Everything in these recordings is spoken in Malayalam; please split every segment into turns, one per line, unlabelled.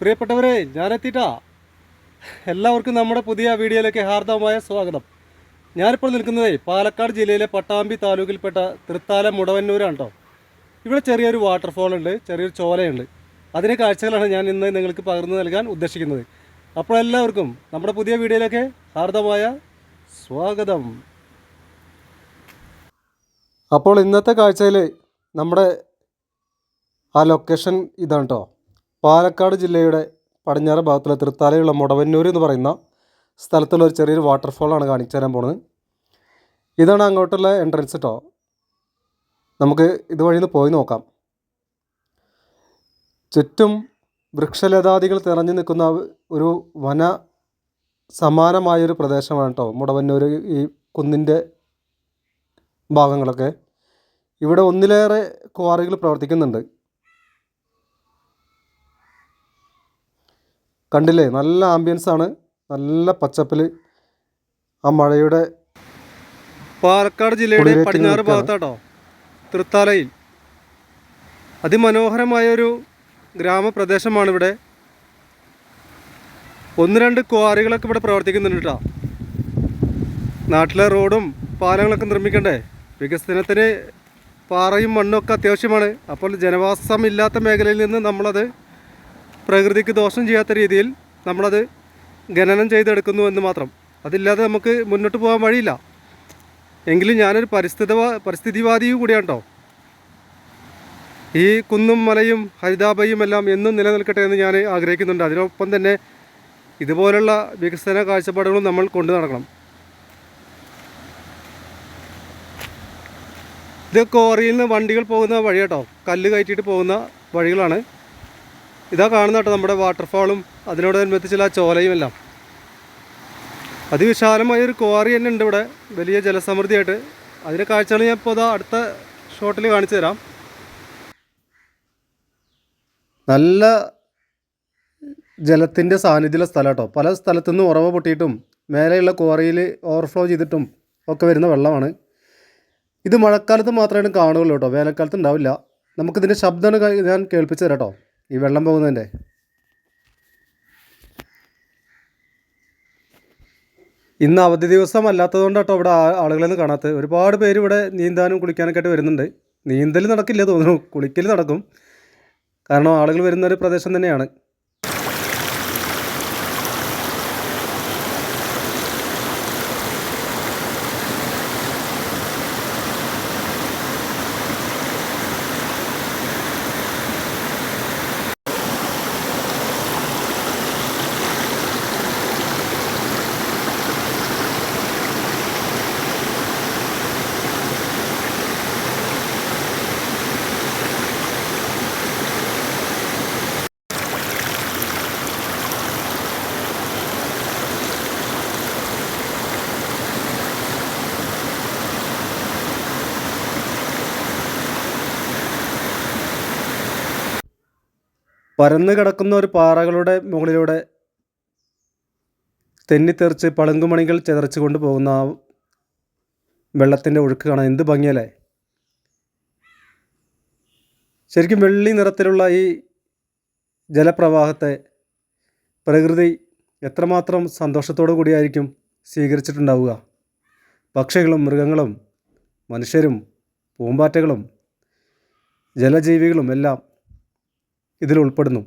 പ്രിയപ്പെട്ടവരെ ഞാനെത്തിയിട്ടാ. എല്ലാവർക്കും നമ്മുടെ പുതിയ വീഡിയോയിലേക്ക് ഹാർദവമായ സ്വാഗതം. ഞാനിപ്പോൾ നിൽക്കുന്നത് പാലക്കാട് ജില്ലയിലെ പട്ടാമ്പി താലൂക്കിൽപ്പെട്ട തൃത്താല മുടവന്നൂരാണ് കേട്ടോ ഇവിടെ ചെറിയൊരു വാട്ടർഫോൾ ഉണ്ട് ചെറിയൊരു ചോലയുണ്ട്. അതിന്റെ കാഴ്ചകളാണ് ഞാൻ ഇന്ന് നിങ്ങൾക്ക് പകർന്നു നൽകാൻ ഉദ്ദേശിക്കുന്നത്. അപ്പോൾ എല്ലാവർക്കും നമ്മുടെ പുതിയ വീഡിയോയിലേക്ക് ഹാർദവമായ സ്വാഗതം. അപ്പോൾ ഇന്നത്തെ കാഴ്ചയിൽ നമ്മുടെ ആ ലൊക്കേഷൻ ഇതാണ് കേട്ടോ പാലക്കാട് ജില്ലയുടെ പടിഞ്ഞാറ് ഭാഗത്തുള്ള തൃത്താലയുള്ള മുടവന്നൂർ എന്ന് പറയുന്ന സ്ഥലത്തുള്ള ഒരു ചെറിയൊരു വാട്ടർഫോളാണ് കാണിച്ചു തരാൻ പോണത്. ഇതാണ് അങ്ങോട്ടുള്ള എൻട്രൻസ് കേട്ടോ നമുക്ക് ഇതുവഴി നിന്ന് പോയി നോക്കാം. ചുറ്റും വൃക്ഷലതാദികൾ തിറഞ്ഞു നിൽക്കുന്ന ഒരു വന സമാനമായൊരു പ്രദേശമാണ് കേട്ടോ മുടവന്നൂർ ഈ കുന്നിന്റെ ഭാഗങ്ങളൊക്കെ. ഇവിടെ ഒന്നിലേറെ ക്വാറികൾ പ്രവർത്തിക്കുന്നുണ്ട്. കണ്ടില്ലേ? നല്ല ആംബിയൻസ് ആണ്. നല്ല പച്ചപ്പിൽ ആ മഴയുടെ പാലക്കാട് ജില്ലയുടെ പടിഞ്ഞാറ്. ഭാഗത്താട്ടോ തൃത്താലയിൽ. അതിമനോഹരമായ ഒരു ഗ്രാമപ്രദേശമാണ് ഇവിടെ. ഒന്ന് രണ്ട് ക്വാറികളൊക്കെ ഇവിടെ പ്രവർത്തിക്കുന്നുണ്ട് കേട്ടോ നാട്ടിലെ റോഡും പാലങ്ങളൊക്കെ നിർമ്മിക്കണ്ടേ? വികസനത്തിന് പാറയും മണ്ണും ഒക്കെ അത്യാവശ്യമാണ്. അപ്പോൾ ജനവാസമില്ലാത്ത മേഖലയിൽ നിന്ന് നമ്മളത് പ്രകൃതിക്ക് ദോഷം ചെയ്യാത്ത രീതിയിൽ നമ്മളത് ഖനനം ചെയ്തെടുക്കുന്നു എന്ന് മാത്രം. അതില്ലാതെ നമുക്ക് മുന്നോട്ട് പോകാൻ വഴിയില്ല. എങ്കിലും ഞാനൊരു പരിസ്ഥിതി പരിസ്ഥിതിവാദിയും കൂടിയാണ് കേട്ടോ ഈ കുന്നും മലയും ഹരിതാഭയും എല്ലാം എന്നും നിലനിൽക്കട്ടെ എന്ന് ഞാൻ ആഗ്രഹിക്കുന്നുണ്ട്. അതിനൊപ്പം തന്നെ ഇതുപോലുള്ള വികസന കാഴ്ചപ്പാടുകളും നമ്മൾ കൊണ്ടു നടക്കണം. ഇത് കോറിയിൽ നിന്ന് വണ്ടികൾ പോകുന്ന വഴി കല്ല് കയറ്റിയിട്ട് പോകുന്ന വഴികളാണ്. ഇതാ കാണുന്ന കേട്ടോ നമ്മുടെ വാട്ടർഫാളും അതിനോടനുബന്ധിച്ചുള്ള ആ ചോലയും എല്ലാം. അതിവിശാലമായ ഒരു ക്വാറി തന്നെ ഉണ്ട് ഇവിടെ വലിയ ജലസമൃദ്ധിയായിട്ട്. അതിന്റെ കാഴ്ചകൾ ഞാൻ ഇപ്പോൾ അതാ അടുത്ത ഷോട്ടിൽ കാണിച്ചു തരാം. നല്ല ജലത്തിന്റെ സാന്നിധ്യമുള്ള സ്ഥലം കേട്ടോ. പല സ്ഥലത്തുനിന്ന് ഉറവ് പൊട്ടിയിട്ടും മേലെയുള്ള ക്വാറിയിൽ ഓവർഫ്ലോ ചെയ്തിട്ടും ഒക്കെ വരുന്ന വെള്ളമാണ്. ഇത് മഴക്കാലത്ത് മാത്രമേ കാണുകയുള്ളൂ കേട്ടോ. വേനൽക്കാലത്ത് ഉണ്ടാവില്ല. നമുക്കിതിന്റെ ശബ്ദമാണ് ഞാൻ കേൾപ്പിച്ചു തരാം കേട്ടോ. ഈ വെള്ളം പോകുന്നതിന്റെ. ഇന്ന് അവധി ദിവസം അല്ലാത്തതുകൊണ്ട് കേട്ടോ ഇവിടെ ആളുകളൊന്നും കാണാത്തത്. ഒരുപാട് പേര് ഇവിടെ നീന്താനും കുളിക്കാനൊക്കെ ആയിട്ട് വരുന്നുണ്ട്. നീന്തൽ നടക്കില്ല തോന്നുന്നു. കുളിക്കൽ നടക്കും. കാരണം ആളുകൾ വരുന്ന ഒരു പ്രദേശം തന്നെയാണ്. പരന്നു കിടക്കുന്ന ഒരു പാറകളുടെ മുകളിലൂടെ തെന്നിത്തെറിച്ച് പളുങ്കുമണികൾ ചിതറിച്ച് കൊണ്ട് പോകുന്ന ആ വെള്ളത്തിന്റെ ഒഴുക്ക് കാണാൻ എന്ത് ഭംഗിയല്ലേ? ശരിക്കും വെള്ളി നിറത്തിലുള്ള ഈ ജലപ്രവാഹത്തെ പ്രകൃതി എത്രമാത്രം സന്തോഷത്തോടു കൂടിയായിരിക്കും സ്വീകരിച്ചിട്ടുണ്ടാവുക? പക്ഷികളും മൃഗങ്ങളും മനുഷ്യരും പൂമ്പാറ്റകളും ജലജീവികളും എല്ലാം ഇതിൽ ഉൾപ്പെടുന്നു.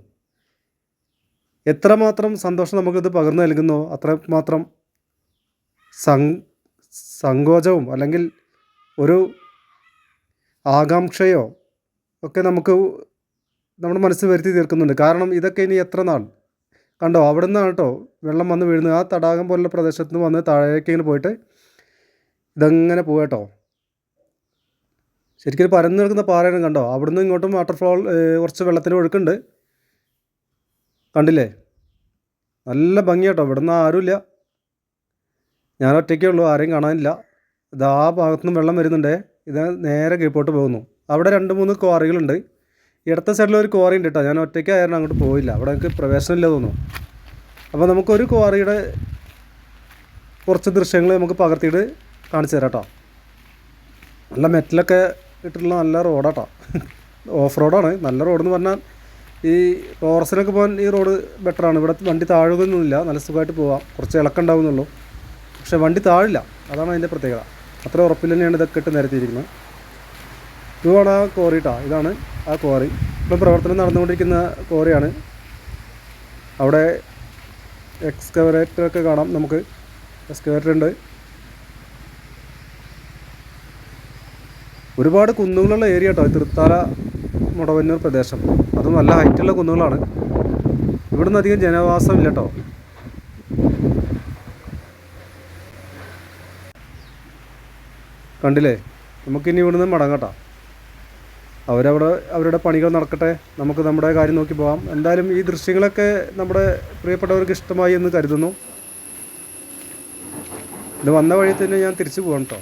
എത്രമാത്രം സന്തോഷം നമുക്കിത് പകർന്നു നൽകുന്നോ അത്രമാത്രം സങ് സങ്കോചവും അല്ലെങ്കിൽ ഒരു ആകാംക്ഷയോ ഒക്കെ നമുക്ക് നമ്മുടെ മനസ്സിൽ വരുത്തി തീർക്കുന്നുണ്ട്. കാരണം ഇതൊക്കെ ഇനി എത്ര നാൾ? കണ്ടോ അവിടെ നിന്നാണ് കേട്ടോ വെള്ളം വന്ന് വീഴുന്നത്. ആ തടാകം പോലുള്ള പ്രദേശത്ത് നിന്ന് വന്ന് താഴേക്ക് പോയിട്ട് ഇതങ്ങനെ പോകട്ടോ ശരിക്കും പരന്നു നിൽക്കുന്ന പാറയാണ് കണ്ടോ? അവിടുന്ന് ഇങ്ങോട്ടും വാട്ടർഫോൾ കുറച്ച് വെള്ളത്തിന് ഒഴുക്കുണ്ട്. കണ്ടില്ലേ? നല്ല ഭംഗിയാട്ടോ. ഇവിടുന്ന് ആരുമില്ല. ഞാൻ ഒറ്റയ്ക്കേ ഉള്ളൂ. ആരെയും കാണാനില്ല. ഇത് ആ ഭാഗത്തുനിന്ന് വെള്ളം വരുന്നുണ്ടേ. ഇത് നേരെ കീഴ്പോട്ട് പോകുന്നു. അവിടെ രണ്ട് മൂന്ന് ക്വാറികളുണ്ട്. ഇടത്തെ സൈഡിൽ ഒരു ക്വാറി ഉണ്ട് കേട്ടോ ഞാൻ ഒറ്റയ്ക്കായിരുന്നു അങ്ങോട്ട് പോയില്ല. അവിടെ എനിക്ക് പ്രവേശനമില്ല തോന്നുന്നു. അപ്പോൾ നമുക്കൊരു ക്വാറിയുടെ കുറച്ച് ദൃശ്യങ്ങൾ നമുക്ക് പകർത്തിയിട്ട് കാണിച്ചു തരാം കേട്ടോ നല്ല മെറ്റലൊക്കെ ഇട്ടിട്ടുള്ള നല്ല റോഡാട്ടോ. ഓഫ് റോഡാണ് നല്ല റോഡെന്ന് പറഞ്ഞാൽ ഈ ടോറസിനൊക്കെ പോകാൻ ഈ റോഡ് ബെറ്ററാണ് ഇവിടെ വണ്ടി താഴുകയൊന്നുമില്ല. നല്ല സുഖമായിട്ട് പോവാം. കുറച്ച് ഇളക്കുണ്ടാവുന്നുള്ളൂ പക്ഷേ വണ്ടി താഴില്ല. അതാണ് അതിന്റെ പ്രത്യേകത. അത്ര ഉറപ്പിൽ തന്നെയാണ് ഇതൊക്കെ ഇട്ട് നിരത്തിയിരിക്കുന്നത്. ഇതുമാണ് ആ കോറി കേട്ടോ ഇതാണ് ആ കോറി ഇപ്പം പ്രവർത്തനം നടന്നുകൊണ്ടിരിക്കുന്ന കോറിയാണ് അവിടെ എക്സ്കവറേറ്റർ ഒക്കെ കാണാം നമുക്ക്. എക്സ്കവേറ്റർ ഉണ്ട്. ഒരുപാട് കുന്നുകളുള്ള ഏരിയ കേട്ടോ തൃത്താല മുടവന്നൂർ പ്രദേശം. അത് നല്ല ഹൈറ്റുള്ള കുന്നുകളാണ്. ഇവിടുന്ന് അധികം ജനവാസം ഇല്ല കേട്ടോ കണ്ടില്ലേ? നമുക്കിനി ഇവിടുന്ന് മടങ്ങട്ടോ അവരവിടെ അവരുടെ പണികൾ നടക്കട്ടെ. നമുക്ക് നമ്മുടെ കാര്യം നോക്കി പോകാം എന്തായാലും ഈ ദൃശ്യങ്ങളൊക്കെ നമ്മുടെ പ്രിയപ്പെട്ടവർക്ക് ഇഷ്ടമായി എന്ന് കരുതുന്നു. ഇത് വന്ന വഴി തന്നെ ഞാൻ തിരിച്ചു പോകണം കേട്ടോ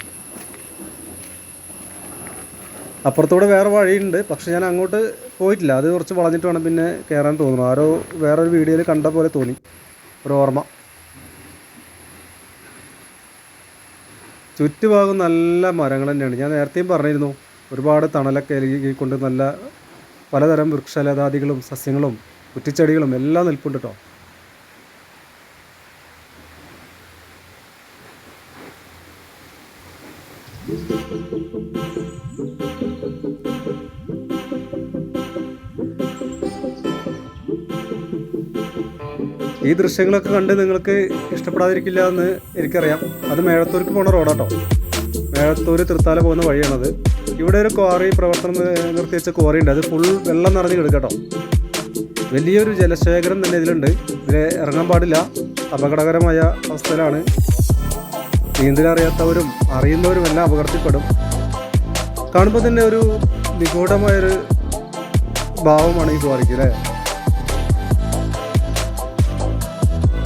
അപ്പുറത്തൂടെ വേറെ വഴിയുണ്ട്. പക്ഷെ ഞാൻ അങ്ങോട്ട് പോയിട്ടില്ല. അത് കുറച്ച് വളഞ്ഞിട്ട് വേണം പിന്നെ കയറാൻ തോന്നുന്നു. ആരോ വേറൊരു വീഡിയോയിൽ കണ്ട പോലെ തോന്നി. ഒരു ഓർമ്മ. ചുറ്റുഭാഗം നല്ല മരങ്ങൾ തന്നെയാണ്. ഞാൻ നേരത്തെയും പറഞ്ഞിരുന്നു ഒരുപാട് തണലൊക്കെ കൊണ്ട് നല്ല പലതരം വൃക്ഷലതാദികളും സസ്യങ്ങളും കുറ്റിച്ചെടികളും എല്ലാം നിൽപ്പുണ്ട് കേട്ടോ ഈ ദൃശ്യങ്ങളൊക്കെ കണ്ട് നിങ്ങൾക്ക് ഇഷ്ടപ്പെടാതിരിക്കില്ല എന്ന് എനിക്കറിയാം. അത് മേഴത്തൂർക്ക് പോണ റോഡാട്ടോ. മേഴത്തൂർ തൃത്താല പോകുന്ന വഴിയാണത്. ഇവിടെ ഒരു ക്വാറി പ്രവർത്തനം നിർത്തി വെച്ച ക്വാറി ഉണ്ട്. അത് ഫുൾ വെള്ളം നിറഞ്ഞ് കിടക്കട്ടോ. വലിയൊരു ജലശേഖരം തന്നെ ഇതിലുണ്ട്. ഇതിൽ ഇറങ്ങാൻ പാടില്ല. അപകടകരമായ അവസ്ഥയിലാണ്. നീന്തലറിയാത്തവരും അറിയുന്നവരും എല്ലാം അപകടത്തിൽപ്പെടും. കാണുമ്പോൾ തന്നെ ഒരു നിഗൂഢമായൊരു ഭാവമാണ് ഈ ക്വാറിക്ക് അല്ലേ?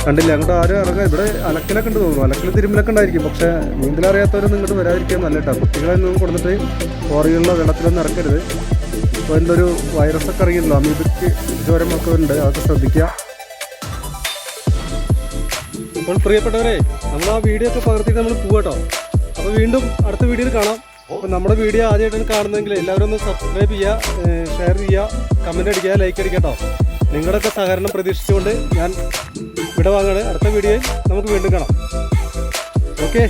കണ്ടില്ല അങ്ങോട്ട് ആരും ഇറങ്ങാം. ഇവിടെ അലക്കലൊക്കെ ഉണ്ട് തോന്നുന്നു. അലക്കൽ തിരുമ്പലൊക്കെ ഉണ്ടായിരിക്കും. പക്ഷേ നീന്തലറിയാത്തവരൊന്നും ഇങ്ങോട്ട് വരാതിരിക്കാൻ നല്ല കേട്ടോ കുട്ടികളെ ഒന്നും കൊടുത്തിട്ട് കോറികളിലോ വെള്ളത്തിലൊന്നും ഇറക്കരുത്. ഇപ്പോൾ എന്റെ ഒരു വൈറസൊക്കെ ഇറങ്ങിയല്ലോ അമീബിക്ക് ജ്വരമൊക്കെ ഉണ്ട് അതൊക്കെ ശ്രദ്ധിക്കുക. അപ്പോൾ പ്രിയപ്പെട്ടവരെ നമ്മൾ ആ വീഡിയോ ഒക്കെ പകർത്തിയിട്ട് നമ്മൾ പോവാട്ടോ അപ്പോൾ വീണ്ടും അടുത്ത വീഡിയോയിൽ കാണാം. അപ്പോൾ നമ്മുടെ വീഡിയോ ആദ്യമായിട്ടാണ് കാണുന്നതെങ്കിൽ എല്ലാവരും ഒന്ന് സബ്സ്ക്രൈബ് ചെയ്യുക ഷെയർ ചെയ്യുക കമന്റ് അടിക്കുക ലൈക്ക് അടിക്കുക കേട്ടോ നിങ്ങളുടെയൊക്കെ സഹകരണം പ്രതീക്ഷിച്ചുകൊണ്ട് ഞാൻ ഇവിടെ വാങ്ങാണ് അടുത്ത വീഡിയോയിൽ നമുക്ക് വീണ്ടും കാണാം. ഓക്കെ